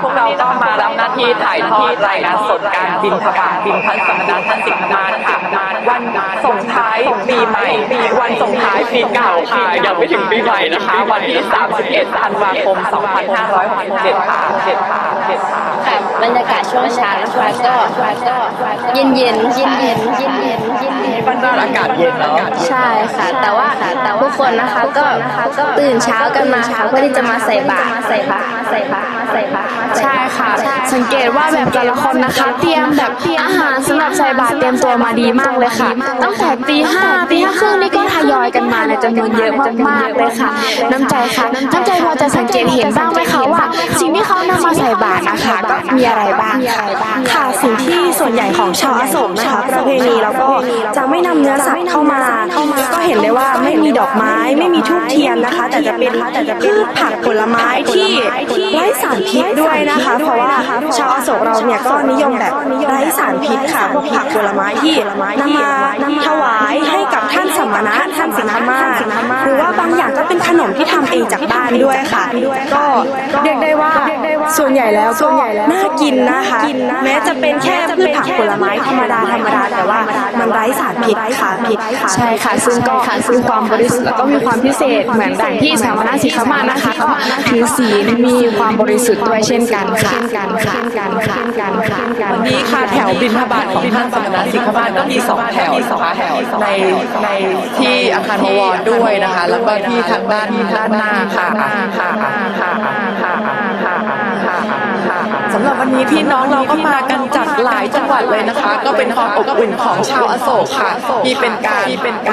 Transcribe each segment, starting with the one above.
พวกเราก็มารับหน้าที่ถ่ายทอดรายงานสดการบินทบาทบินพันสมณะท่านสิงห์มาค่ะวันส่งท้ายปีใหม่ ปีวันส่งท้ายปีเก่าค่ะยังไม่ถึงปีใหม่นะคะ วันที่ 31ธันวาคม 2567ค่ะ7ค่ะ7ค่ะค่ะบรรยากาศช่วงเช้านะคะก็ก็เย็นเย็นเย็นเย็นเย็นเย็นเย็นเย็นบ้านเราอากาศเย็นเนาะใช่ค่ะ แต่ว่าแต่ทุกคนนะคะก็ตื่นเช้ากันมาค่ะเพื่อที่จะมาใส่บาตรใส่บาตรใส่บาตรใส่บาตรใช่ค่ะ สังเกตว่าแบบแต่ละคนนะคะ เตรียมแบบอาหารสำหรับใส่บาตรเตรียมตัวมาดีมากเลยค่ะ ตั้งแต่ตีห้าตีห้าครึ่งนี่ก็ทยอยกันมาในจำนวนเยอะมากๆเลยค่ะ น้ำใจค่ะน้ำใจพอจะสังเกตเห็นบ้างไหมคะว่า สิ่งที่เขานำมาใส่บาตรนะคะก็มีอะไรบ้างค่ะค่ะสิ่งที่ส่วนใหญ่ของชาวอโศกนะคะประเพณีแล้วก็จะไม่ นำเนื้อสัตว์เข้ามาแล้วก็เห็นได้ว่าไม่มีดอกไม้ ไม่มีทูบเทียนนะคะ แต่จะเป็นพืชผักผลไม้ที่ไร้สารพิษด้วยนะคะ เพราะว่าชาวอโศกเราเนี่ยก็นิยมแบบไร้สารพิษค่ะพวกผักผลไม้ที่นำมาถวายให้กับท่านสมณะท่านสิงหมาศหรือว่าบางอย่างก็เป็นขนมที่ทำเองจากบ้านด้วยค่ะ ก็เรียกได้ว่าส่วนใหญ่แล้วก็น่ากินนะคะ แม้จะเป็นแค่พืชผักผลไม้ธรรมดาธรรมดาแต่ว่ามันไร้สารพิษค่ะพิษค่ะใช่ค่ะ ซึ่งก็มีความบริสุทธิ์แล้วก็มีความพิเศษเหมือนดังที่สามณะสิกขมานะคะก็ถือศีลมีความบริสุทธิ์ด้วยเช่นกันค่ะกันค่ะกันค่ะกันค่ะกันวันนี้ค่ะแถวบินทบาทของท่านสมณะสิกขมาศก็มีสองแถวนะคะในในที่อาคารบวรด้วยนะคะ แล้วก็ที่ทางด้านด้านหน้าค่ะค่ะค่ะค่ะค่ะค่ะ สำหรับวันนี้พี่น้องเราก็มากันจากหลายจังหวัดเลยนะคะ ก็เป็นความอบอุ่นของชาวอโศกค่ะที่เป็นการ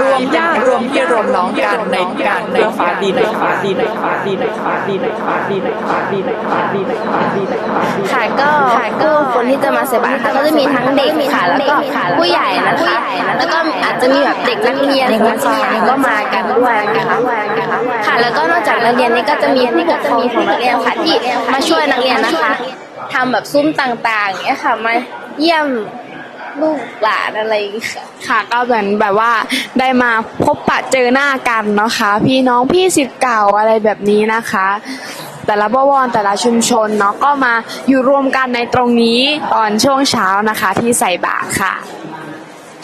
รวมญาติรวมพี่รวมน้องกันในการในฟ้าดีในฟ้าดีในฟ้าดีในฟ้าดีในฟ้าดีในฟ้าดีในฟ้าดีในฟ้าดีในฟ้าดีค่ะก็ก็คนที่จะมาใส่บาตรนะคะก็จะมีทั้งเด็กค่ะแล้วก็ผู้ใหญ่นะคะแล้วก็อาจจะมีแบบเด็กนักเรียนนักศึกษาก็มากันด้วยนะคะค่ะแล้วก็นอกจากนักเรียนนี่ก็จะมีผู้ปกครองของนักเรียนค่ะที่มาช่วยนักเรียนนะคะ ทำแบบซุ้มต่างๆอย่างเงี้ยค่ะมาเยี่ยมลูกหลานอะไรอย่างเงี้ยค่ะ ค่ะก็เหมือนแบบว่าได้มาพบปะเจอหน้ากันเนาะคะพี่น้องพี่สิทธิ์เก่าอะไรแบบนี้นะคะ แต่ละบวรแต่ละชุมชนเนาะก็มาอยู่รวมกันในตรงนี้ตอนช่วงเช้านะคะที่ใส่บาตรค่ะ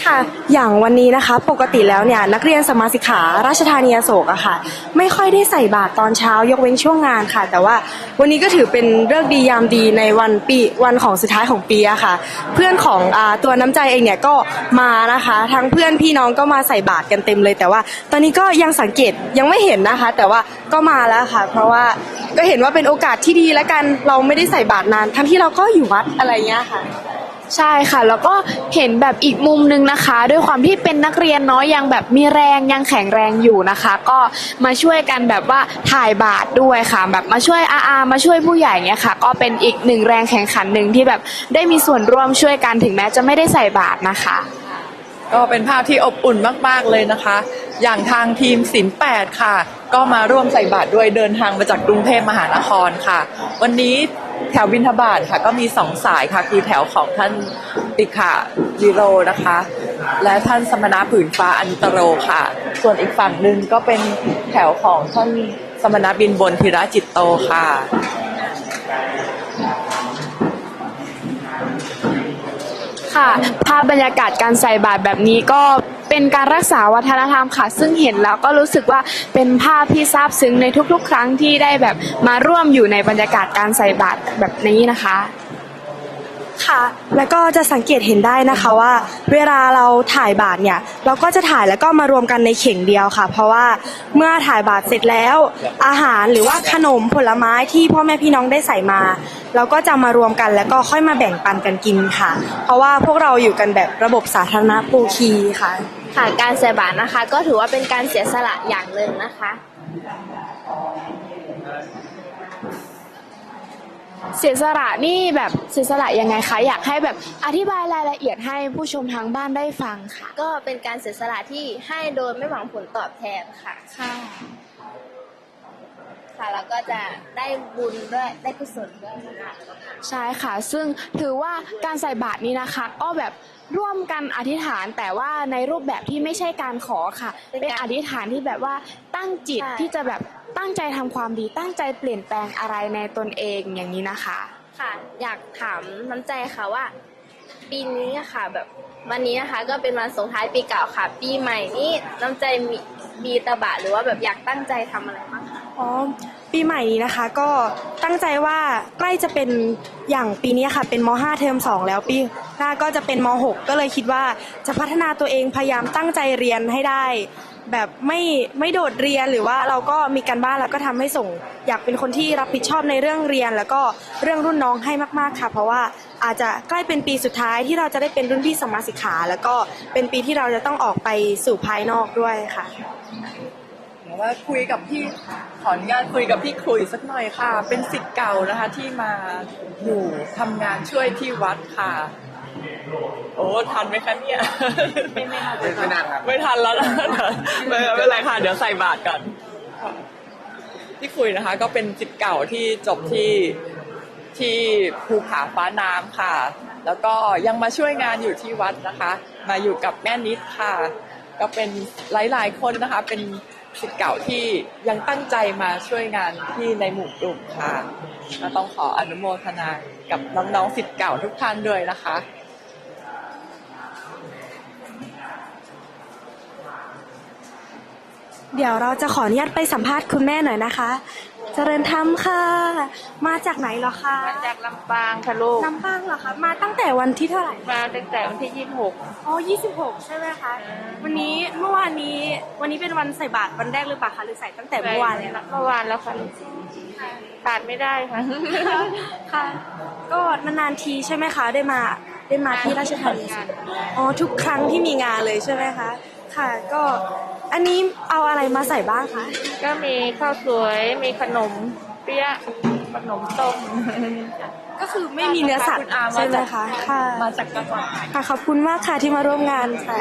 ค่ะ อย่างวันนี้นะคะ ปกติแล้วเนี่ยนักเรียนสมาสิกขาราชธานีอโศกอะค่ะ ไม่ค่อยได้ใส่บาตรตอนเช้ายกเว้นช่วงงานค่ะ แต่ว่าวันนี้ก็ถือเป็นเรื่องดียามดีในวันปีวันของสุดท้ายของปีอะค่ะ เพื่อนของอาตัวน้ำใจเองเนี่ยก็มานะคะ ทั้งเพื่อนพี่น้องก็มาใส่บาตรกันเต็มเลย แต่ว่า ตอนนี้ก็ยังสังเกตยังไม่เห็นนะคะ แต่ว่าก็มาแล้วค่ะ เพราะว่าก็เห็นว่าเป็นโอกาสที่ดีแล้วกันเราไม่ได้ใส่บาตรนาน ทั้งที่เราก็อยู่วัดอะไรเงี้ยค่ะ ใช่ค่ะ แล้วก็เห็นแบบอีกมุมนึงนะคะ ด้วยความที่เป็นนักเรียนเนาะยังแบบมีแรงยังแข็งแรงอยู่นะคะ ก็มาช่วยกันแบบว่าถ่ายบาตรด้วยค่ะ แบบมาช่วยอาอามาช่วยผู้ใหญ่เนี้ยค่ะ ก็เป็นอีกหนึ่งแรงแข่งขันหนึ่งที่แบบได้มีส่วนร่วมช่วยกันถึงแม้จะไม่ได้ใส่บาตรนะคะ ก็เป็นภาพที่อบอุ่นมาก ๆ เลยนะคะ อย่างทางทีมศิลป์แปดค่ะ ก็มาร่วมใส่บาตรด้วยเดินทางมาจากกรุงเทพมหานครค่ะ วันนี้ แถวบินทบาทค่ะ ก็มีสองสายค่ะ คือแถวของท่านติขะวิโรนะคะ และท่านสมณะผืนฟ้าอันตโรค่ะ ส่วนอีกฝั่งหนึ่งก็เป็นแถวของท่านสมณะบินบนธีระจิตโตค่ะ ค่ะ ภาพบรรยากาศการใส่บาตรแบบนี้ก็เป็นการรักษาวัฒนธรรมค่ะ ซึ่งเห็นแล้วก็รู้สึกว่าเป็นภาพที่ซาบซึ้งในทุกๆ ครั้งที่ได้แบบมาร่วมอยู่ในบรรยากาศการใส่บาตรแบบนี้นะคะ ค่ะ แล้วก็จะสังเกตเห็นได้นะคะว่า เวลาเราถ่ายบาตรเนี่ย เราก็จะถ่ายแล้วก็มารวมกันในเข่งเดียวค่ะ เพราะว่าเมื่อถ่ายบาตรเสร็จแล้ว อาหารหรือว่าขนมผลไม้ที่พ่อแม่พี่น้องได้ใส่มา เราก็จะมารวมกันแล้วก็ค่อยมาแบ่งปันกันกินค่ะ เพราะว่าพวกเราอยู่กันแบบระบบสาธารณปูคีค่ะ ค่ะการใส่บาตรนะคะ ก็ถือว่าเป็นการเสียสละอย่างหนึ่งนะคะ เสียสละนี่แบบเสียสละยังไงคะอยากให้แบบอธิบายรายละเอียดให้ผู้ชมทางบ้านได้ฟังค่ะ ก็เป็นการเสียสละที่ให้โดยไม่หวังผลตอบแทนค่ะ ค่ะ ค่ะแล้วก็จะได้บุญด้วยได้กุศลด้วยนะคะใช่ค่ะ ซึ่งถือว่าการใส่บาตรนี้นะคะ ก็แบบร่วมกันอธิษฐานแต่ว่าในรูปแบบที่ไม่ใช่การขอค่ะ เป็นอธิษฐานที่แบบว่าตั้งจิตที่จะแบบ ตั้งใจทำความดีตั้งใจเปลี่ยนแปลงอะไรในตนเองอย่างนี้นะคะ ค่ะอยากถามน้ำใจค่ะว่า ปีนี้อะค่ะแบบวันนี้นะคะก็เป็นวันส่งท้ายปีเก่าค่ะ ปีใหม่นี้น้ำใจมีมีตะบะหรือว่าแบบอยากตั้งใจทำอะไรบ้างคะอ๋อปีใหม่นี้นะคะก็ตั้งใจว่าใกล้จะเป็นอย่างปีนี้ค่ะ เป็นม .5 เทอม2 แล้วปีหน้าก็จะเป็นม .6 ก็เลยคิดว่าจะพัฒนาตัวเองพยายามตั้งใจเรียนให้ได้ แบบไม่ไม่โดดเรียนหรือว่าเราก็มีการบ้านแล้วก็ทำให้ส่ง อยากเป็นคนที่รับผิดชอบในเรื่องเรียน แล้วก็เรื่องรุ่นน้องให้มากๆค่ะ เพราะว่าอาจจะใกล้เป็นปีสุดท้ายที่เราจะได้เป็นรุ่นพี่สมาสิกขา แล้วก็เป็นปีที่เราจะต้องออกไปสู่ภายนอกด้วยค่ะวว่าคุยกับพี่ขออนุญาตคุยกับพี่ครุยสักหน่อยค่ะ เป็นสิทธิ์เก่านะคะที่มาอยู่ทำงานช่วยที่วัดค่ะ โอ้ทันไหมคะเนี่ย ไม่ไม่ทันไม่ทันครับไม่ทันแล้วนะไม่ไม่เป็นไรค่ะ เดี๋ยวใส่บาตรก่อนพี่คุยนะคะ ก็เป็นสิทธิ์เก่าที่จบที่ที่ภูผาฟ้าน้ำค่ะ แล้วก็ยังมาช่วยงานอยู่ที่วัดนะคะ มาอยู่กับแม่นิดค่ะ ก็เป็นหลาย ๆ คนนะคะ เป็นสิทธิ์เก่าที่ยังตั้งใจมาช่วยงานที่ในหมู่กลุ่มค่ะก็ต้องขออนุโมทนากับน้องๆสิทธิ์เก่าทุกท่านด้วยนะคะ เดี๋ยวเราจะขออนุญาตไปสัมภาษณ์คุณแม่หน่อยนะคะ เจริญธรรมค่ะ มาจากไหนเหรอคะมาจากลำปางค่ะลูกลำปางเหรอคะ มาตั้งแต่วันที่เท่าไหร่ มาตั้งแต่วันที่ยี่สิบหกอ๋อ 26 ใช่ไหมคะ วันนี้เมื่อวานนี้ วันนี้เป็นวันใส่บาตรวันแรกหรือเปล่าคะ หรือใส่ตั้งแต่เมื่อวานเลยนะเมื่อวานแล้วค่ะขาดไม่ได้ค่ะ ค่ะ ก็นานๆทีใช่ไหมคะ ได้มา ได้มาที่ราชธานี อ๋อ ทุกครั้งที่มีงานเลยใช่ไหมคะ ค่ะ ก็ อันนี้เอาอะไรมาใส่บ้างคะ ก็มีข้าวสวยมีขนมเปี๊ยะขนมต้ม ก็คือไม่มีเนื้อสัตว์คุณอามาใช่ไหมจากคะ ค่ะ มาจากจังหวัดไหนค่ะขอบคุณมากค่ะที่มาร่วมงานค่ะ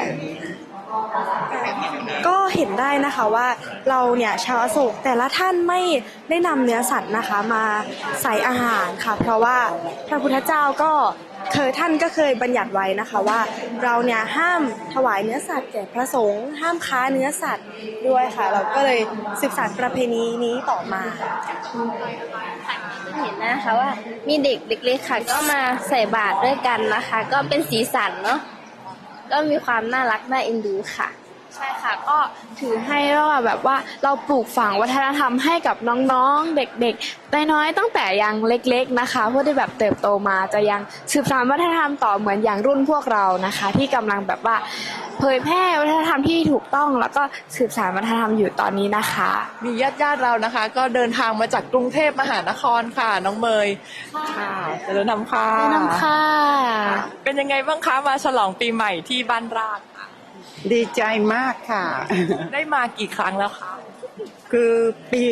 ก็เห็นได้นะคะว่าเราเนี่ยชาวอโศกแต่ละท่านไม่ได้นำเนื้อสัตว์นะคะมาใส่อาหารค่ะ เพราะว่าพระพุทธเจ้าก็เคยท่านก็เคยบัญญัติไว้นะคะว่าเราเนี่ยห้ามถวายเนื้อสัตว์แก่พระสงฆ์ห้ามค้าเนื้อสัตว์ด้วยค่ะ เราก็เลยสืบสานประเพณีนี้ต่อมาเห็นนะคะว่ามีเด็กเล็กๆค่ะก็มาใส่บาตรด้วยกันนะคะ ก็เป็นสีสันเนาะ ก็มีความน่ารักน่าเอ็นดูค่ะ ใช่ค่ะก็ถือให้ว่าแบบว่าเราปลูกฝังวัฒนธรรมให้กับน้องๆ เด็กๆน้อยๆตั้งแต่ยังเล็กๆนะคะเพื่อที่แบบเติบโตมาจะยังสืบสานวัฒนธรรมต่อเหมือนอย่างรุ่นพวกเรานะคะ ที่กำลังแบบว่าเผยแพร่วัฒนธรรมที่ถูกต้อง แล้วก็สืบสานวัฒนธรรมอยู่ตอนนี้นะคะ มีญาติญาติๆเรานะคะ ก็เดินทางมาจากกรุงเทพมหานครค่ะ น้องเมยค่ะเจริญธรรมค่ะแนะนำค่ะ เป็นยังไงบ้างคะมาฉลองปีใหม่ที่บ้านราชค่ะ ดีใจมากค่ะ ได้มากี่ครั้งแล้วคะ คือปี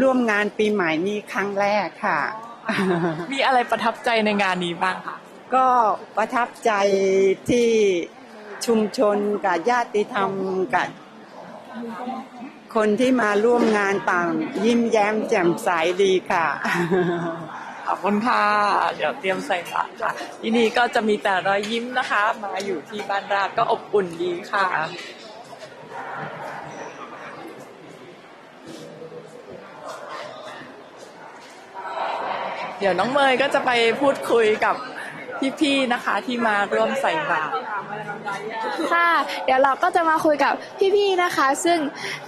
ร่วมงานปีใหม่นี้ครั้งแรกค่ะ มีอะไรประทับใจในงานนี้บ้างคะ ก็ประทับใจที่ชุมชนกับญาติธรรมกับคนที่มาร่วมงานต่างยิ้มแย้มแจ่มใสดีค่ะ ขอบคุณค่ะ เดี๋ยวเตรียมใส่บาตรค่ะ ที่นี่ก็จะมีแต่รอยยิ้มนะคะ มาอยู่ที่บ้านราบก็อบอุ่นดีค่ะเดี๋ยวน้องเมยก็จะไปพูดคุยกับ พี่ๆนะคะที่มาร่วมใส่บาตร ค่ะ เดี๋ยวเราก็จะมาคุยกับพี่ๆนะคะ ซึ่ง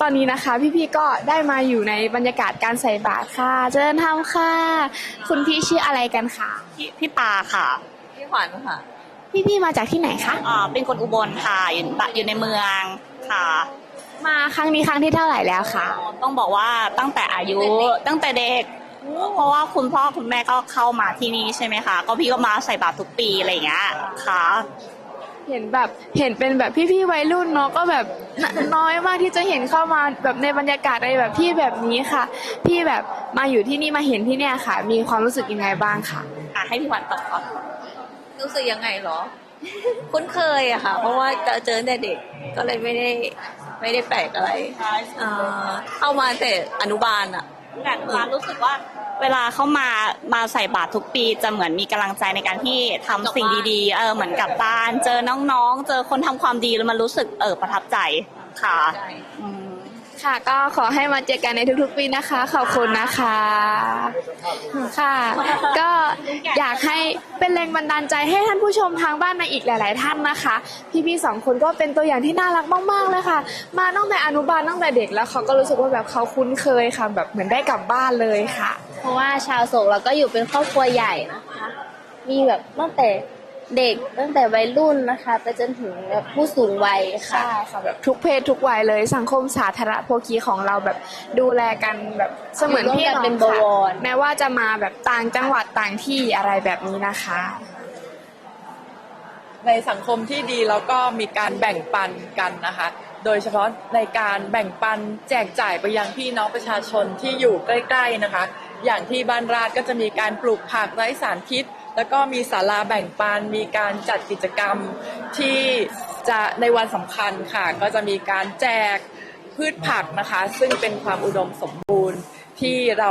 ตอนนี้นะคะพี่ๆก็ได้มาอยู่ในบรรยากาศการใส่บาตรค่ะ เจริญธรรมค่ะ คุณพี่ชื่ออะไรกันคะพี่พี่ปาค่ะ พี่ขวัญค่ะพี่ๆมาจากที่ไหนคะอ่าเป็นคนอุบลค่ะอยู่อยู่ในเมืองค่ะ มาครั้งนี้ครั้งที่เท่าไหร่แล้วคะต้องบอกว่าตั้งแต่อายุตั้งแต่เด็ก เพราะว่าคุณพ่อคุณแม่ก็เข้ามาที่นี่ใช่ไหมคะ ก็พี่ก็มาใส่บาตรทุกปีอะไรอย่างเงี้ยค่ะ เห็นแบบเห็นเป็นแบบพี่ๆวัยรุ่นเนาะก็แบบนน้อยมากที่จะเห็นเข้ามาแบบในบรรยากาศอะไรแบบพี่แบบนี้ค่ะ พี่แบบมาอยู่ที่นี่มาเห็นที่เนี่ยค่ะ มีความรู้สึกยังไงบ้างคะอะให้พี่ขวัญตอบก่อนรู้สึกยังไงเหรอ คุ้นเคยอะค่ะ เพราะว่าเจอเจอแต่เด็กก็เลยไม่ได้ไม่ได้แปลกอะไรเอ่อเข้ามาแต่อนุบาลอะแต่ร้านรู้สึกว่า เวลาเขามามาใส่บาตรทุกปีจะเหมือนมีกำลังใจในการที่ทำสิ่งดีๆ เออเหมือนกับบ้าน เจอน้องๆ เจอคนทำความดีแล้วมันรู้สึกเออประทับใจค่ะอืมค่ะก็ขอให้มาเจอกันในทุกๆปีนะคะ ขอบคุณนะคะ ค่ะ ก็อยากให้เป็นแรงบันดาลใจให้ท่านผู้ชมทางบ้านมาอีกหลาย ๆ ท่านนะคะ พี่ๆสองคนก็เป็นตัวอย่างที่น่ารักมากๆเลยค่ะ มาตั้งแต่อนุบาลตั้งแต่เด็กแล้วเขาก็รู้สึกว่าแบบเขาคุ้นเคยค่ะ แบบเหมือนได้กลับบ้านเลยค่ะ ราะว่าชาวโศกเราก็อยู่เป็นครอบครัวใหญ่นะคะ มีแบบตั้งแต่เด็กตั้งแต่วัยรุ่นนะคะ ไปจนถึงแบบผู้สูงวัยค่ะใช่ค่ะแบบทุกเพศทุกวัยเลยสังคมสาธารณโภคีของเราแบบดูแลกันแบบเสมือนพี่น้องเป็นบค่ะวรแม้ว่าจะมาแบบต่างจังหวัดต่างที่อะไรแบบนี้นะคะ ในสังคมที่ดีแล้วก็มีการแบ่งปันกันนะคะ โดยเฉพาะในการแบ่งปันแจกจ่ายไปยังพี่น้องประชาชนที่อยู่ใกล้ ๆนะคะ อย่างที่บ้านราชก็จะมีการปลูกผักไร้สารพิษ แล้วก็มีศาลาแบ่งปัน มีการจัดกิจกรรมที่จะในวันสำคัญค่ะ ก็จะมีการแจกพืชผักนะคะ ซึ่งเป็นความอุดมสมบูรณ์ที่เรา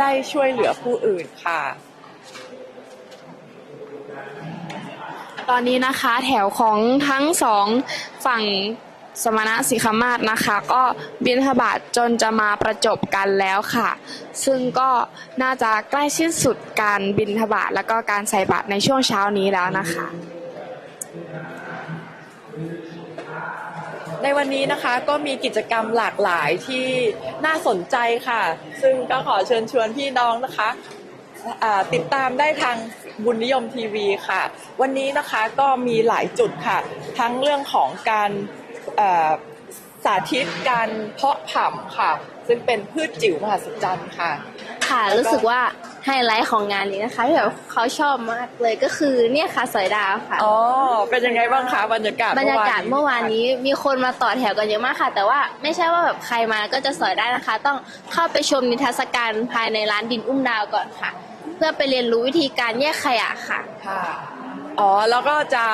ได้ช่วยเหลือผู้อื่นค่ะ ตอนนี้นะคะแถวของทั้งสองฝั่ง สมณะสิกขมาศนะคะ ก็บิณฑบาตจนจะมาประจบกันแล้วค่ะ ซึ่งก็น่าจะใกล้สิ้นสุดการบิณฑบาตแล้วก็การใส่บาตรในช่วงเช้านี้แล้วนะคะ ในวันนี้นะคะก็มีกิจกรรมหลากหลายที่น่าสนใจค่ะ ซึ่งก็ขอเชิญชวนพี่น้องนะคะติดตามได้ทางบุญนิยมทีวีค่ะ วันนี้นะคะก็มีหลายจุดค่ะ ทั้งเรื่องของการ สาธิตการเพาะผ่ำค่ะ ซึ่งเป็นพืชจิ๋วมหัศจรรย์ค่ะ ค่ะ รู้สึกว่าไฮไลท์ของงานนี้นะคะที่แบบเขาชอบมากเลยก็คือเนี่ยค่ะสอยดาวค่ะอ๋อเป็นยังไงบ้างคะบรรยากาศบรรยากาศเมื่เมื่อวาวอานนนี้มีคนมาต่อแถวกันเยอะมากค่ะ แต่ว่าไม่ใช่ว่าแบบใครมาก็จะสอยได้นะคะ ต้องเข้าไปชมนิทรรศการภายในร้านดินอุ้มดาวก่อนค่ะ เพื่อไปเรียนรู้วิธีการแยกขยะค่ะค่ะ อ๋อแล้วก็จะ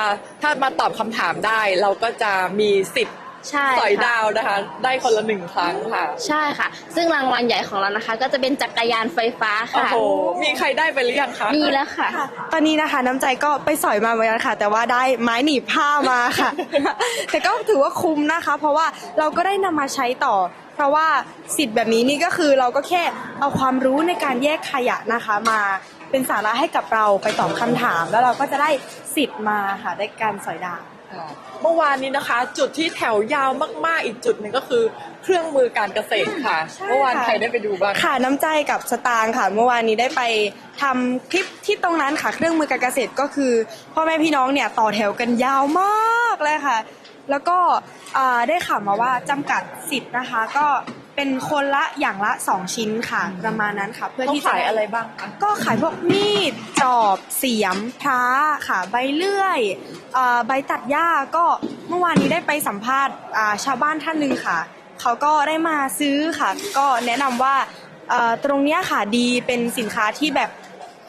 ถ้ามาตอบคำถามได้ เราก็จะมีสิทธิ์ใช่สอยค่ะ ดาวนะคะ ได้คนละหนึ่งครั้งค่ะ ใช่ค่ะ ซึ่งรางวัลใหญ่ของเรานะคะ ก็จะเป็นจักรยานไฟฟ้าโอ้ค่ะ โห มีใครได้ไปหรือยังคะ มีแล้วค่ะตอนนี้นะคะน้ำใจก็ไปสอยมาเหมือนกันค่ะ แต่ว่าได้ไม้หนีบผ้ามาค่ะ แต่ก็ถือว่าคุ้มนะคะ เพราะว่าเราก็ได้นำมาใช้ต่อ เพราะว่าสิทธิ์แบบนี้นี่ก็คือเราก็แค่เอาความรู้ในการแยกขยะนะคะ มา เป็นสาระให้กับเราไปตอบคำถาม แล้วเราก็จะได้สิทธิ์มาค่ะได้การสอยดาวค่ะเมื่อวานนี้นะคะ จุดที่แถวยาวมากๆ อีกจุดหนึ่งก็คือเครื่องมือการเกษตรค่ะใช่เมื่อวานค่ะใครได้ไปดูบ้างค่ะน้ำใจกับสตางค์ค่ะ เมื่อวานนี้ได้ไปทำคลิปที่ตรงนั้นค่ะ เครื่องมือการเกษตรก็คือพ่อแม่พี่น้องเนี่ยต่อแถวกันยาวมากเลยค่ะ แล้วก็อ่าได้ข่าวมาว่าจำกัดสิทธิ์นะคะ ก็ เป็นคนละอย่างละ 2 ชิ้นค่ะ ประมาณนั้นค่ะ เพื่อเขาที่จะขายอะไรบ้างคะก็ขายพวกมีดจอบเสียมพระค่ะ ใบเลื่อยอ่าใบตัดหญ้าก็เมื่อวานนี้ได้ไปสัมภาษณ์อ่าชาวบ้านท่านหนึ่งค่ะ เขาก็ได้มาซื้อค่ะ ก็แนะนำว่าเอ่อตรงเนี้ยค่ะดีเป็นสินค้าที่แบบ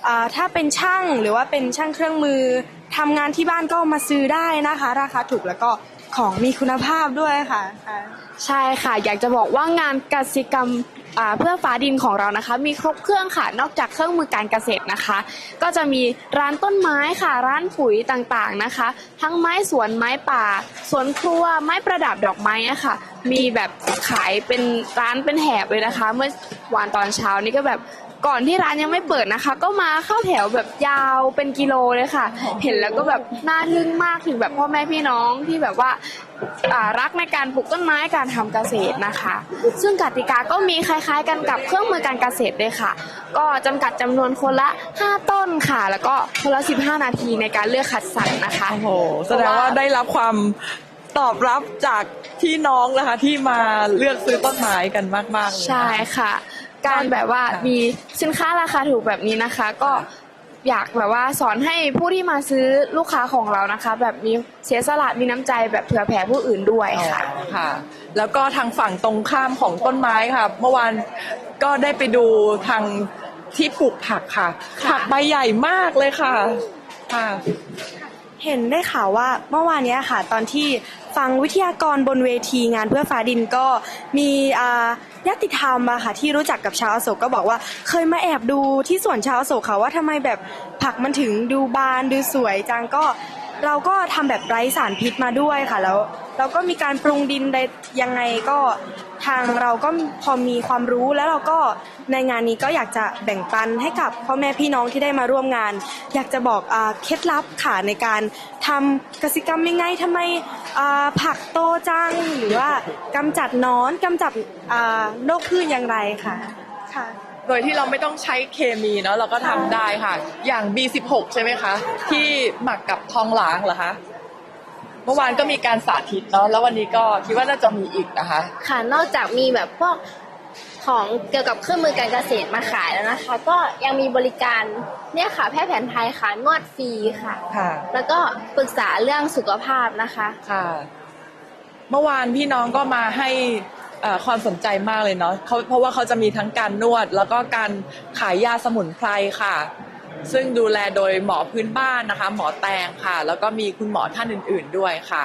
อ่าถ้าเป็นช่างหรือว่าเป็นช่างเครื่องมือทำงานที่บ้านก็มาซื้อได้นะคะ ราคาถูกแล้วก็ ของมีคุณภาพด้วยค่ะอ่าใช่ค่ะ อยากจะบอกว่างานกสิกรรมเพื่อฟ้าดินของเรานะคะ มีครบเครื่องค่ะ นอกจากเครื่องมือการเกษตรนะคะ ก็จะมีร้านต้นไม้ค่ะ ร้านปุ๋ยต่างๆนะคะ ทั้งไม้สวนไม้ป่า สวนครัวไม้ประดับดอกไม้อะค่ะ มีแบบขายเป็นร้านเป็นแถบเลยนะคะ เมื่อวานตอนเช้านี่ก็แบบ ก่อนที่ร้านยังไม่เปิดนะคะ ก็มาเข้าแถวแบบยาวเป็นกิโลเลยค่ะ เห็นแล้วก็แบบน่าทึ่งมากถึงแบบพ่อแม่พี่น้องที่แบบว่าอ่ารักในการปลูกต้นไม้การทำเกษตรนะคะ ซึ่งกติกาก็มีคล้ายๆ กันกับเครื่องมือการเกษตรเลยค่ะ ก็จำกัดจำนวนคนละ 5 ต้นค่ะ แล้วก็คนละ 15 นาทีในการเลือกคัดสรรนะคะ โอ้โหแสดงว่าได้รับความตอบรับจากพี่น้องนะคะ ที่มาเลือกซื้อต้นไม้กันมากๆเลยใช่ค่ะ การแบบว่าค่ะมีสินค้าราคาถูกแบบนี้นะคะ ก็อยากแบบว่าสอนให้ผู้ที่มาซื้อลูกค้าของเรานะคะ แบบมีเสียสละมีน้ำใจแบบเผื่อแผ่ผู้อื่นด้วยค่ะ ค่ะ แล้วก็ทางฝั่งตรงข้ามของต้นไม้ค่ะ เมื่อวานก็ได้ไปดูทางที่ปลูกผักค่ะ ค่ะ ผักใบใหญ่มากเลยค่ะค่ะ เห็นได้ข่าวว่าเมื่อวานเนี้ยค่ะ ตอนที่ ฟังวิทยากรบนเวทีงานเพื่อฟ้าดินก็มีอ่าญาติธรรมอะค่ะที่รู้จักกับชาวอโศกก็บอกว่า เคยมาแอบดูที่สวนชาวอโศกค่ะว่าทำไมแบบผักมันถึงดูบานดูสวยจังก็ เราก็ทำแบบไร้สารพิษมาด้วยค่ะ แล้วเราก็มีการปรุงดินใดยังไงก็ทางเราก็พอมีความรู้แล้วเราก็ในงานนี้ก็อยากจะแบ่งปันให้กับพ่อแม่พี่น้องที่ได้มาร่วมงาน อยากจะบอกอเคล็ดลับค่ะในการทำกสิกรรมยังไงทำไมผักโตจังหรือว่ากำจัดนอนกำจัดโรคพืชอย่างไรค่ะค่ะ โดยที่เราไม่ต้องใช้เคมีเนาะเราก็ทำได้ค่ะ อย่าง B16 ใช่ไหมคะ ที่หมักกับทองหลางเหรอคะ เมื่อวานก็มีการสาธิตเนาะแล้ววันนี้ก็คิดว่าน่าจะมีอีกนะคะ ค่ะนอกจากมีแบบพวกของเกี่ยวกับเครื่องมือการเกษตรมาขายแล้วนะคะ ก็ยังมีบริการเนี่ยค่ะแพทย์แผนไทยค่ะนวดฟรีค่ะ ค่ะ แล้วก็ปรึกษาเรื่องสุขภาพนะคะ ค่ะ เมื่อวานพี่น้องก็มาให้เอ่อความสนใจมากเลยเนาะเขาเพราะว่าเขาจะมีทั้งการนวด แล้วก็การขายยาสมุนไพรค่ะ ซึ่งดูแลโดยหมอพื้นบ้านนะคะ หมอแตงค่ะ แล้วก็มีคุณหมอท่านอื่น ๆด้วยค่ะ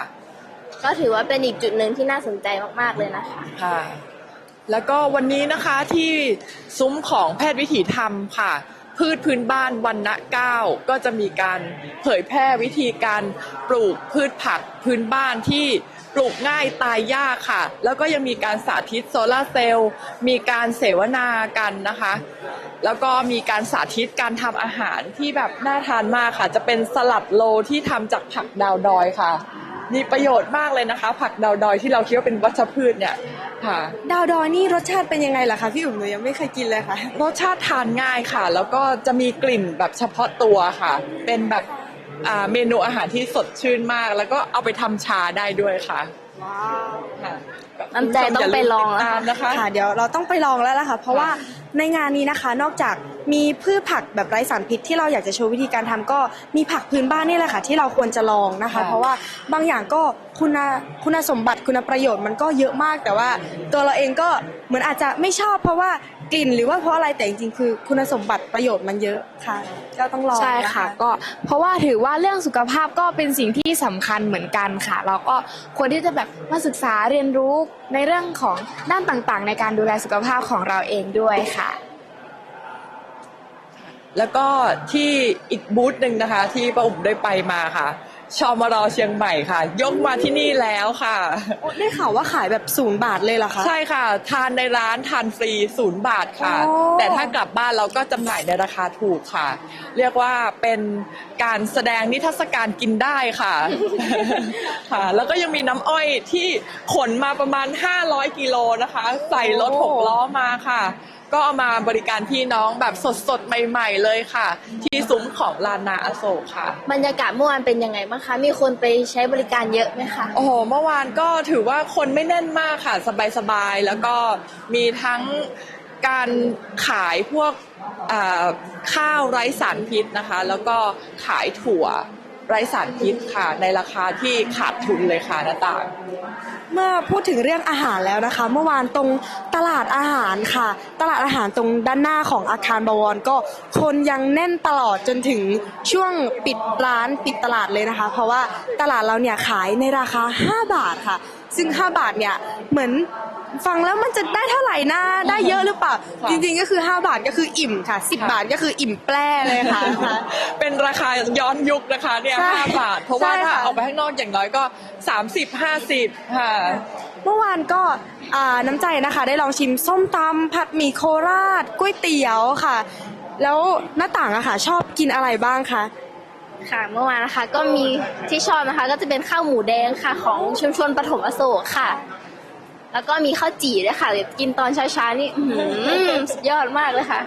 ก็ถือว่าเป็นอีกจุดหนึ่งที่น่าสนใจมากๆเลยนะคะค่ะ แล้วก็วันนี้นะคะที่ซุ้มของแพทย์วิถีธรรมค่ะพืชพื้นบ้านวันณะเก้าก็จะมีการเผยแพร่วิธีการปลูกพืชผักพื้นบ้านที่ ปลูกง่ายตายยากค่ะ แล้วก็ยังมีการสาธิตโซลาร์เซลล์มีการเสวนากันนะคะ แล้วก็มีการสาธิตการทำอาหารที่แบบน่าทานมากค่ะ จะเป็นสลัดโลที่ทำจากผักดาวดอยค่ะ มีประโยชน์มากเลยนะคะ ผักดาวดอยที่เราคิดว่าเป็นวัชพืชเนี่ยค่ะ ดาวดอยนี่รสชาติเป็นยังไงล่ะคะพี่อุ๋มหนูยังไม่เคยกินเลยค่ะ รสชาติทานง่ายค่ะ แล้วก็จะมีกลิ่นแบบเฉพาะตัวค่ะ เป็นแบบอ่า เมนูอาหารที่สดชื่นมาก แล้วก็เอาไปทำชาได้ด้วยค่ะค่ะน้ำใจต้องไปลองคุณผู้ชมแล้วย่าลืมติดตามนะคะ ค่ะเดี๋ยวเราต้องไปลองแล้วล่ะค่ะ เพราะว่าในงานนี้นะคะ นอกจากมีพืชผักแบบไร้สารพิษที่เราอยากจะโชว์วิธีการทำก็มีผักพื้นบ้านนี่แหละค่ะ ที่เราควรจะลองนะคะ ค่ะ เพราะว่าบางอย่างก็คุณคุณสมบัติคุณประโยชน์มันก็เยอะมากแต่ว่า ตัวเราเองก็เหมือนอาจจะไม่ชอบ เพราะว่า กลิ่นหรือว่าเพราะอะไรแต่จริงๆคือคุณสมบัติประโยชน์มันเยอะค่ะ ก็ต้องลองใช่ค่ะนก็เพราะว่าถือว่าเรื่องสุขภาพก็เป็นสิ่งที่สำคัญเหมือนกันค่ะ เราก็ควรที่จะแบบมาศึกษาเรียนรู้ในเรื่องของด้านต่างๆ ในการดูแลสุขภาพของเราเองด้วยค่ะ แล้วก็ที่อีกบูธหนึ่งนะคะ ที่ป้าอุ๋มได้ไปมาค่ะ ชมรอเชียงใหม่ค่ะ ยกมาที่นี่แล้วค่ะ โอ้ได้ข่าวว่าขายแบบศูนย์บาทเลยเหรอคะ ใช่ค่ะ ทานในร้านทานฟรีศูนย์บาทค่ะ โอ้ แต่ถ้ากลับบ้านเราก็จำหน่ายในราคาถูกค่ะ เรียกว่าเป็นการแสดงนิทรรศการกินได้ค่ะ ค่ะ แล้วก็ยังมีน้ำอ้อยที่ขนมาประมาณ 500 กิโลนะคะ ใส่รถหกล้อมาค่ะ ก็เอามาบริการพี่น้องแบบสดๆ ใหม่ ๆ เลยค่ะ ที่ซุ้มของลานนาอโศกค่ะ บรรยากาศเมื่อวานเป็นยังไงบ้างคะ มีคนไปใช้บริการเยอะไหมคะโอ้โหเมื่อวานก็ถือว่าคนไม่แน่นมากค่ะ สบายๆ แล้วก็มีทั้งการขายพวกอ่าข้าวไร้สารพิษนะคะ แล้วก็ขายถั่ว ไร้สารพิษค่ะ ในราคาที่ขาดทุนเลยค่ะหน้าต่าง เมื่อพูดถึงเรื่องอาหารแล้วนะคะ เมื่อวานตรงตลาดอาหารค่ะ ตลาดอาหารตรงด้านหน้าของอาคารบวรก็คนยังแน่นตลอดจนถึงช่วงปิดร้านปิดตลาดเลยนะคะ เพราะว่าตลาดเราเนี่ยขายในราคา 5 บาทค่ะ ซึ่ง 5 บาทเนี่ยเหมือนฟังแล้วมันจะได้เท่าไหร่นะได้เยอะหรือเปล่าค่ะจริงๆก็คือ 5 บาทก็คืออิ่มค่ะ 10 บาทก็คืออิ่มแปร่เลยค่ะ เป็นราคาย้อนยุคนะคะเนี่ยใช่ห้าบาท เพราะว่าใช่ถ้าค่ะ ออกไปข้างนอกอย่างน้อยก็ 30 50ค่ะ เมื่อวานก็อ่าน้ำใจนะคะได้ลองชิมส้มตำผัดหมี่โคราชก๋วยเตี๋ยวค่ะ แล้วหน้าต่างอะค่ะชอบกินอะไรบ้างคะ ค่ะเมื่อวานนะคะก็มีที่ชอบนะคะ ก็จะเป็นข้าวหมูแดงค่ะ ของชุมชนปฐมอโศกค่ะ แล้วก็มีข้าวจี่ด้วยค่ะเดี๋ยวกินตอนเช้าๆนี่อื้อหือสุดยอดมากเลยค่ะ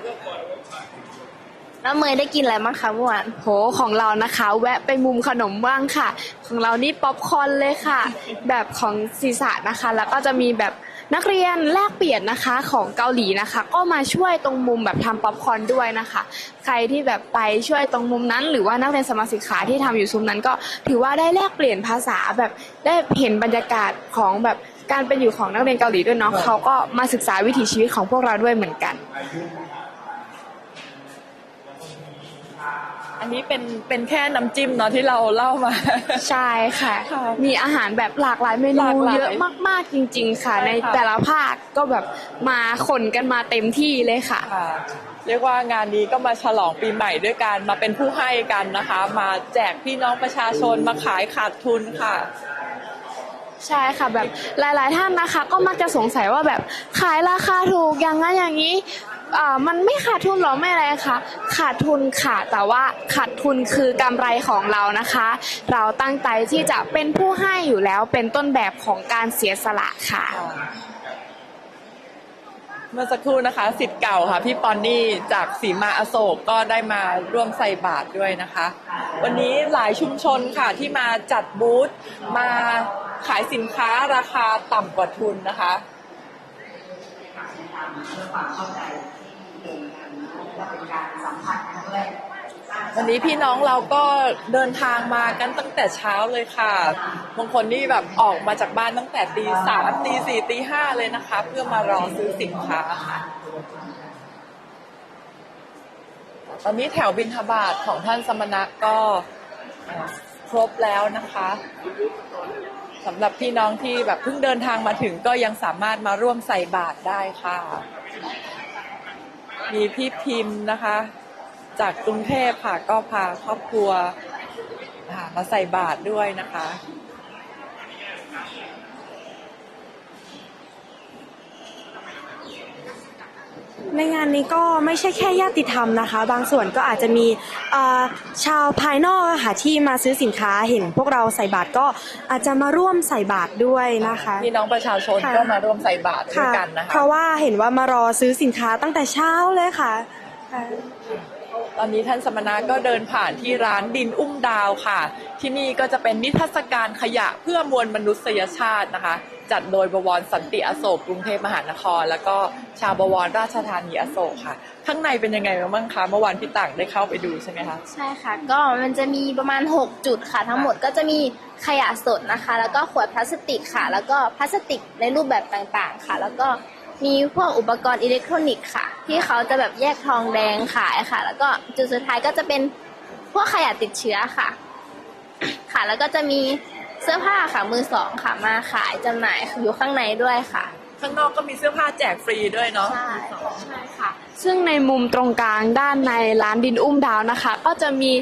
แล้วเมย์ได้กินอะไรบ้างคะเมื่อวานโหของเรานะคะ แวะไปมุมขนมบ้างค่ะ ของเรานี่ป๊อปคอร์นเลยค่ะ แบบของศีรษะนะคะ แล้วก็จะมีแบบ นักเรียนแลกเปลี่ยนนะคะของเกาหลีนะคะ ก็มาช่วยตรงมุมแบบทำป๊อปคอร์นด้วยนะคะ ใครที่แบบไปช่วยตรงมุมนั้น หรือว่านักเรียนสมาชิกขาที่ทำอยู่ซุ้มนั้นก็ถือว่าได้แลกเปลี่ยนภาษาแบบได้เห็นบรรยากาศของแบบการเป็นอยู่ของนักเรียนเกาหลีด้วยเนาะเขาก็มาศึกษาวิถีชีวิตของพวกเราด้วยเหมือนกัน อันนี้เป็นเป็นแค่น้ำจิ้มเนาะที่เราเล่ามา ใช่ค่ะ ค่ะมีอาหารแบบหลากหลายเมนูหลากหลายเยอะมากๆจริง ๆ ค่ะ ใช่ค่ะในแต่ละภาคก็แบบมาขนกันมาเต็มที่เลยค่ะ ค่ะเรียกว่างานนี้ก็มาฉลองปีใหม่ด้วยกันมาเป็นผู้ให้กันนะคะ มาแจกพี่น้องประชาชนมาขายขาดทุนค่ะ ใช่ค่ะแบบหลาย ๆ ท่านนะคะ ก็มักจะสงสัยว่าแบบขายราคาถูกอย่างนั้นอย่างนี้ อ่ามันไม่ขาดทุนหรอไม่อะไรคะขาดทุนค่ะ แต่ว่าขาดทุนคือกำไรของเรานะคะ เราตั้งใจที่จะเป็นผู้ให้อยู่แล้วเป็นต้นแบบของการเสียสละค่ะ เมื่อสักครู่นะคะสิทธิ์เก่าค่ะ พี่ปอนนี่จากสีมาอโศกก็ได้มาร่วมใส่บาตรด้วยนะคะ วันนี้หลายชุมชนค่ะที่มาจัดบูธมาขายสินค้าราคาต่ำกว่าทุนนะคะวั นนี้พี่น้องเราก็เดินทางมากันตั้งแต่เช้าเลยค่ะบางคนนี่แบบออกมาจากบ้านตั้งแต่ตีสามตีสี่ตีห้าเลยนะคะ เพื่อมารอซื้อสินค้าค่ะตอนนี้แถวบินทบาทของท่านสมณะก็ครบแล้วนะคะสำหรับพี่น้องที่แบบเพิ่งเดินทางมาถึงก็ยังสามารถมาร่วมใส่บาตรได้ค่ะ มีพี่พิมพ์นะคะ จากกรุงเทพค่ะก็พาครอบครัวมาใส่บาตรด้วยนะคะ ในงานนี้ก็ไม่ใช่แค่ญาติธรรมนะคะ บางส่วนก็อาจจะมีเอ่อชาวภายนอกอะค่ะที่มาซื้อสินค้าเห็นพวกเราใส่บาตรก็อาจจะมาร่วมใส่บาตรด้วยนะคะพี่น้องประชาชนค่ะก็มาร่วมใส่บาตรด้วยค่ะกันนะคะเพราะว่าเห็นว่ามารอซื้อสินค้าตั้งแต่เช้าเลยค่ะค่ะตอนนี้ท่านสมณะก็เดินผ่านที่ร้านดินอุ้มดาวค่ะ ที่นี่ก็จะเป็นนิทรรศการขยะเพื่อมวลมนุษยชาตินะคะ จัดโดยบวรสันติอโศกกรุงเทพมหานคร แล้วก็ชาวบวรราชธานีอโศกค่ะ ข้างในเป็นยังไงบ้างคะเมื่อวานพี่ต่างได้เข้าไปดูใช่ไหมคะใช่ค่ะ ก็มันจะมีประมาณ 6 จุดค่ะ ทั้งหมดก็จะมีขยะสดนะคะ แล้วก็ขวดพลาสติกค่ะ แล้วก็พลาสติกในรูปแบบต่างๆค่ะ แล้วก็มีพวกอุปกรณ์อิเล็กทรอนิกส์ค่ะ ที่เขาจะแบบแยกทองแดงขายค่ะ แล้วก็จุดสุดท้ายก็จะเป็นพวกขยะติดเชื้อค่ะ ค่ะ แล้วก็จะมี เสื้อผ้าค่ะมือสองค่ะมาขายจำหน่ายอยู่ข้างในด้วยค่ะ ข้างนอกก็มีเสื้อผ้าแจกฟรีด้วยเนาะใช่ใช่ค่ะ ซึ่งในมุมตรงกลางด้านในร้านดินอุ้มดาวนะคะ ก็จะมี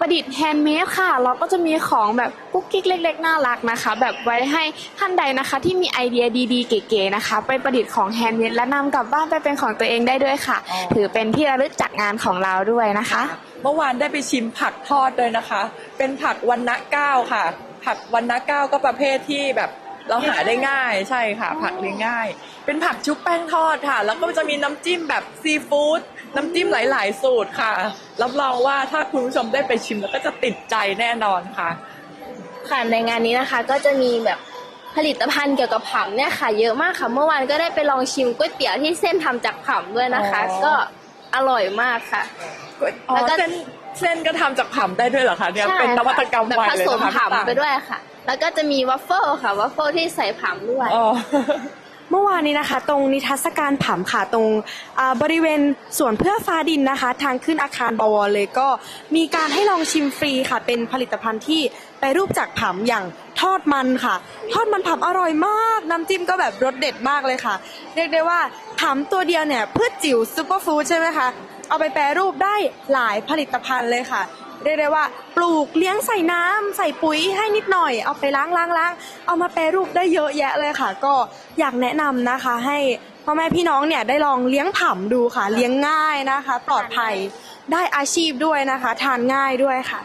ประดิษฐ์แฮนด์เมดค่ะ เราก็จะมีของแบบกุ๊กกิ๊กเล็ก ๆ น่ารักนะคะ แบบไว้ให้ท่านใดนะคะ ที่มีไอเดียดีๆ เก๋ๆนะคะ ไปประดิษฐ์ของแฮนด์เมดและนำกลับบ้านไปเป็นของตัวเองได้ด้วยค่ะอ๋อถือเป็นที่ระลึกจากงานของเราด้วยนะคะ เมื่อวานได้ไปชิมผักทอดด้วยนะคะ เป็นผักวันนะเก้าค่ะ ผักวันนะเก้าก็ประเภทที่แบบเราหาได้ง่ายใช่ค่ะ ผักเลี้ยงง่าย เป็นผักชุบแป้งทอดค่ะ แล้วก็จะมีน้ำจิ้มแบบซีฟู้ดน้ำจิ้มหลาย ๆ สูตรค่ะรับรองว่าถ้าคุณผู้ชมได้ไปชิมแล้วก็จะติดใจแน่นอนค่ะ ค่ะในงานนี้นะคะก็จะมีแบบผลิตภัณฑ์เกี่ยวกับผำเนี่ยค่ะเยอะมากค่ะเมื่อวานก็ได้ไปลองชิมก๋วยเตี๋ยวที่เส้นทำจากผำด้วยนะคะอ๋อก็อร่อยมากค่ะอ๋อแล้วก็เส้น เส้นก็ทำจากผำได้ด้วยเหรอคะเนี่ยเป็นนวัตกรรมแบบใหม่ผเลยสมนะคะพี่ผำต่างไปด้วยค่ะ แล้วก็จะมีวัฟเฟิลค่ะวัฟเฟิลที่ใส่ผำด้วย อ๋อ เมื่อวานนี้นะคะ ตรงนิทรรศการผำค่ะตรงอ่าบริเวณสวนเพื่อฟ้าดินนะคะ ทางขึ้นอาคารบวรเลยก็มีการให้ลองชิมฟรีค่ะ เป็นผลิตภัณฑ์ที่ไปรูปจากผำอย่างทอดมันค่ะ ทอดมันผำอร่อยมาก น้ำจิ้มก็แบบรสเด็ดมากเลยค่ะ เรียกได้ว่า ผำตัวเดียวเนี่ยพืชจิ๋วซูเปอร์ฟู้ดใช่ไหมคะ เอาไปแปรรูปได้หลายผลิตภัณฑ์เลยค่ะ เรียกได้ว่าปลูกเลี้ยงใส่น้ำใส่ปุ๋ยให้นิดหน่อย เอาไปล้างล้างล้างเอามาแปรรูปได้เยอะแยะเลยค่ะ ก็อยากแนะนำนะคะให้พ่อแม่พี่น้องเนี่ยได้ลองเลี้ยงผำดูค่ะ เลี้ยงง่ายนะคะ ปลอดภัยได้อาชีพด้วยนะคะ ทานง่ายด้วยค่ะ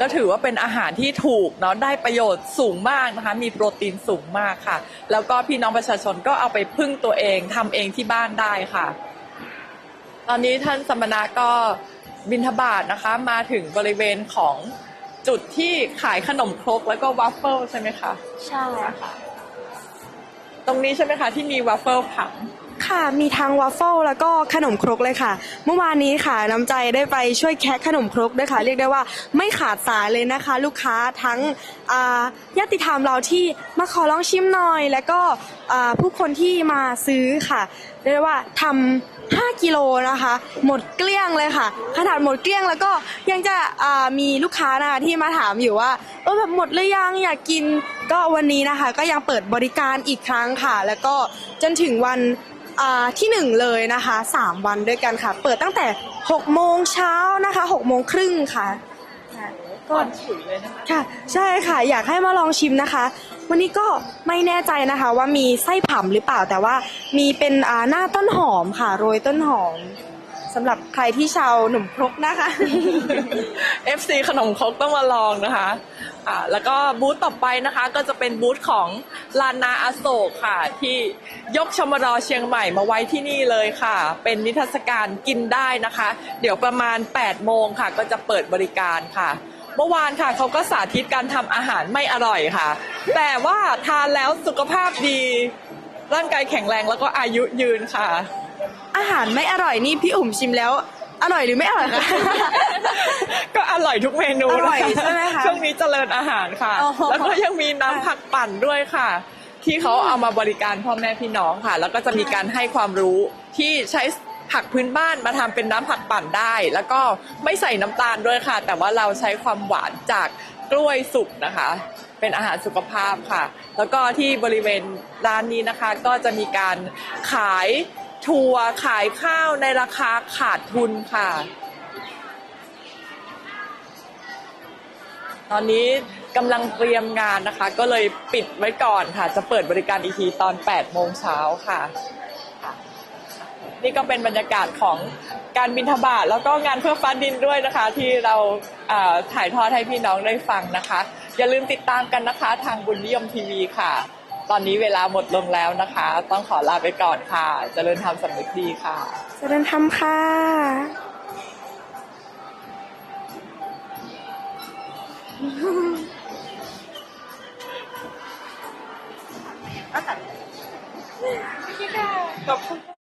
ก็ถือว่าเป็นอาหารที่ถูกเนาะได้ประโยชน์สูงมากนะคะมีโปรตีนสูงมากค่ะ แล้วก็พี่น้องประชาชนก็เอาไปพึ่งตัวเองทำเองที่บ้านได้ค่ะ ตอนนี้ท่านสมณะก็บินทบาทนะคะมาถึงบริเวณของจุดที่ขายขนมครกแล้วก็วัฟเฟิลใช่ไหมคะ ใช่ค่ะ ตรงนี้ใช่ไหมคะที่มีวัฟเฟิลผัง ค่ะมีทั้งวาฟเฟิลแล้วก็ขนมครกเลยค่ะ เมื่อวานนี้ค่ะน้ำใจได้ไปช่วยแคะขนมครกด้วยค่ะ เรียกได้ว่าไม่ขาดสายเลยนะคะ ลูกค้าทั้งอ่าญาติธรรมเราที่มาขอลองชิมหน่อย แล้วก็อ่าผู้คนที่มาซื้อค่ะเรียกได้ว่าทำ5กิโลนะคะ หมดเกลี้ยงเลยค่ะ ขนาดหมดเกลี้ยงแล้วก็ยังจะอ่ามีลูกค้านะคะที่มาถามอยู่ว่าเออแบบหมดหรือยังอยากกินก็วันนี้นะคะ ก็ยังเปิดบริการอีกครั้งค่ะ แล้วก็จนถึงวัน ที่หนึ่งเลยนะคะสามวันด้วยกันค่ะ เปิดตั้งแต่6โมงเช้านะคะ6โมงครึ่งค่ะก็ค่ะ ใช่ค่ะ อยากให้มาลองชิมนะคะ วันนี้ก็ไม่แน่ใจนะคะว่ามีไส้ผำหรือเปล่าแต่ว่ามีเป็นอ่าหน้าต้นหอมค่ะ โรยต้นหอม สำหรับใครที่ชาวหนุ่มครกนะคะ FC ขนมครกต้องมาลองนะคะอ่าแล้วก็บูธต่อไปนะคะก็จะเป็นบูธของลานนาอโศกค่ะ ที่ยกชมรอเชียงใหม่มาไว้ที่นี่เลยค่ะ เป็นนิทรรศการกินได้นะคะ เดี๋ยวประมาณ 8 โมงค่ะ ก็จะเปิดบริการค่ะ เมื่อวานค่ะเขาก็สาธิตการทำอาหารไม่อร่อยค่ะ แต่ว่าทานแล้วสุขภาพดี ร่างกายแข็งแรงแล้วก็อายุยืนค่ะ อาหารไม่อร่อยนี่พี่อุ๋มชิมแล้ว อร่อยหรือไม่อร่อยคะ ก็อร่อยทุกเมนูอร่อยนใช่ไหมคะช่วงนี้เจริญอาหารค่ะอ๋อแล้วก็ยังมีน้ำผักปั่นด้วยค่ะ ที่เขาเอามาบริการพ่อแม่พี่น้องค่ะ แล้วก็จะมีการให้ความรู้ที่ใช้ผักพื้นบ้านมาทำเป็นน้ำผักปั่นได้ แล้วก็ไม่ใส่น้ำตาลด้วยค่ะ แต่ว่าเราใช้ความหวานจากกล้วยสุกนะคะ เป็นอาหารสุขภาพค่ะ แล้วก็ที่บริเวณร้านนี้นะคะ ก็จะมีการขาย ถั่วขายข้าวในราคาขาดทุนค่ะ ตอนนี้กำลังเตรียมงานนะคะ ก็เลยปิดไว้ก่อนค่ะ จะเปิดบริการอีกทีตอน 8 โมงเช้าค่ะ นี่ก็เป็นบรรยากาศของการบินทบาทแล้วก็งานเพื่อฟ้าดินด้วยนะคะ ที่เราถ่ายทอดให้พี่น้องได้ฟังนะคะ อย่าลืมติดตามกันนะคะ ทางบุญนิยมทีวีค่ะ ตอนนี้เวลาหมดลงแล้วนะคะ ต้องขอลาไปก่อนค่ะจเจริญธรรมสำนึกดีค่ะจเจริญธรรมค่ะขอบคุณ。